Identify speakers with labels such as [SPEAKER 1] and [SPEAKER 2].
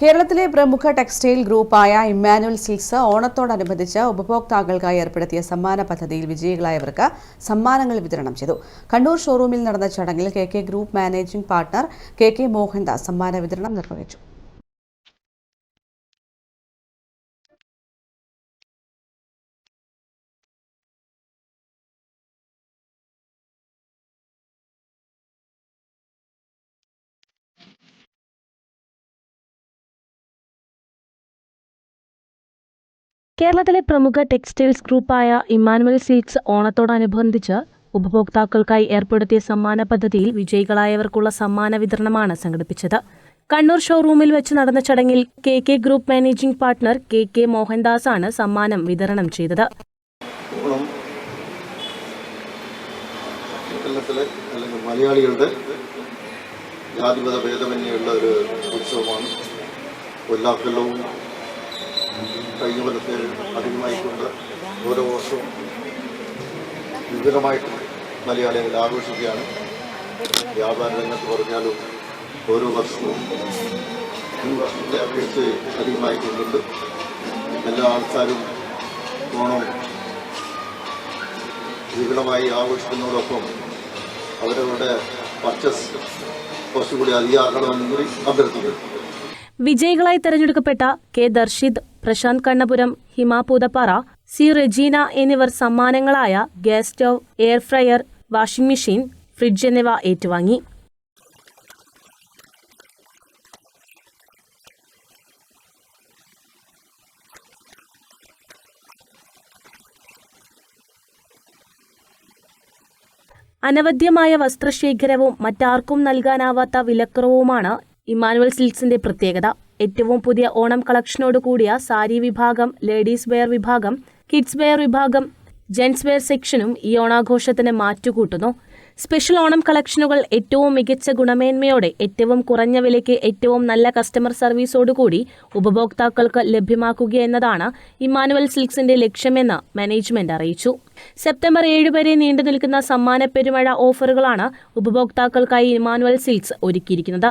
[SPEAKER 1] കേരളത്തിലെ പ്രമുഖ textile ഗ്രൂപ്പായ Emmanuel Silks ഓണത്തോടനുബന്ധിച്ച് ഉപഭോക്താക്കൾക്കായി ഏർപ്പെടുത്തിയ സമ്മാന പദ്ധതിയിൽ വിജയികളായവർക്ക് സമ്മാനങ്ങൾ വിതരണം ചെയ്തു. കണ്ണൂർ ഷോറൂമിൽ നടന്ന ചടങ്ങിൽ K K group managing partner K K Mohandas സമ്മാന വിതരണം നിർവഹിച്ചു.
[SPEAKER 2] കേരളത്തിലെ പ്രമുഖ ടെക്സ്റ്റൈൽസ് ഗ്രൂപ്പായ ഇമ്മാനുവൽ സിൽക്സ് ഓണത്തോടനുബന്ധിച്ച് ഉപഭോക്താക്കൾക്കായി ഏർപ്പെടുത്തിയ സമ്മാന പദ്ധതിയിൽ വിജയികളായവർക്കുള്ള സമ്മാന വിതരണമാണ് സംഘടിപ്പിച്ചത്. കണ്ണൂർ ഷോറൂമിൽ വെച്ച് നടന്ന ചടങ്ങിൽ K K group managing partner K K Mohandas ആണ് സമ്മാനം വിതരണം ചെയ്തത്.
[SPEAKER 3] മലയാളികളുടെ ഭേദമന്യുള്ള ഒരു ഉത്സവമാണ്. എല്ലാ കഴിഞ്ഞ കൊല്ലത്തെ അധികമായിക്കൊണ്ട് ഓരോ വർഷവും വിവിധമായിട്ട് മലയാളികൾ ആഘോഷിക്കുകയാണ്. വ്യാപാര രംഗത്ത് പറഞ്ഞാലും ഓരോ വർഷവും ഈ വർഷത്തെ അപേക്ഷിച്ച് അധികമായി കൊണ്ടിട്ട് എല്ലാ ആൾക്കാരും ഓണം വിപുലമായി ആഘോഷിക്കുന്നതോടൊപ്പം അവരവരുടെ പർച്ചസ് കുറച്ചുകൂടി അധികമാക്കണമെന്ന് കൂടി അഭ്യർത്ഥിക്കുന്നു.
[SPEAKER 2] വിജയികളായി തെരഞ്ഞെടുക്കപ്പെട്ട K Darshith Prashanth Kannapuram Hima Poothappara C Regina എന്നിവർ സമ്മാനങ്ങളായ gas stove air fryer washing machine fridge എന്നിവ ഏറ്റുവാങ്ങി. അനവധ്യമായ വസ്ത്രശേഖരവും മറ്റാർക്കും നൽകാനാവാത്ത വിലക്കുറവുമാണ് ഇമ്മാനുവൽ സിൽക്സിന്റെ പ്രത്യേകത. ഏറ്റവും പുതിയ ഓണം കളക്ഷനോട് കൂടിയ സാരി വിഭാഗം ലേഡീസ് വെയർ വിഭാഗം കിഡ്സ് വെയർ വിഭാഗം ജെൻസ് വെയർ സെക്ഷനും ഈ ഓണാഘോഷത്തിന് മാറ്റുകൂട്ടുന്നു. സ്പെഷ്യൽ ഓണം കളക്ഷനുകൾ ഏറ്റവും മികച്ച ഗുണമേന്മയോടെ ഏറ്റവും കുറഞ്ഞ വിലയ്ക്ക് ഏറ്റവും നല്ല കസ്റ്റമർ സർവീസോടുകൂടി ഉപഭോക്താക്കൾക്ക് ലഭ്യമാക്കുക എന്നതാണ് ഇമ്മാനുവൽ സിൽക്സിന്റെ ലക്ഷ്യമെന്ന് മാനേജ്മെന്റ് അറിയിച്ചു. സെപ്റ്റംബർ ഏഴ് വരെ നീണ്ടു നിൽക്കുന്ന സമ്മാന പെരുമഴ ഓഫറുകളാണ് ഉപഭോക്താക്കൾക്കായി ഇമ്മാനുവൽ സിൽക്സ് ഒരുക്കിയിരിക്കുന്നത്.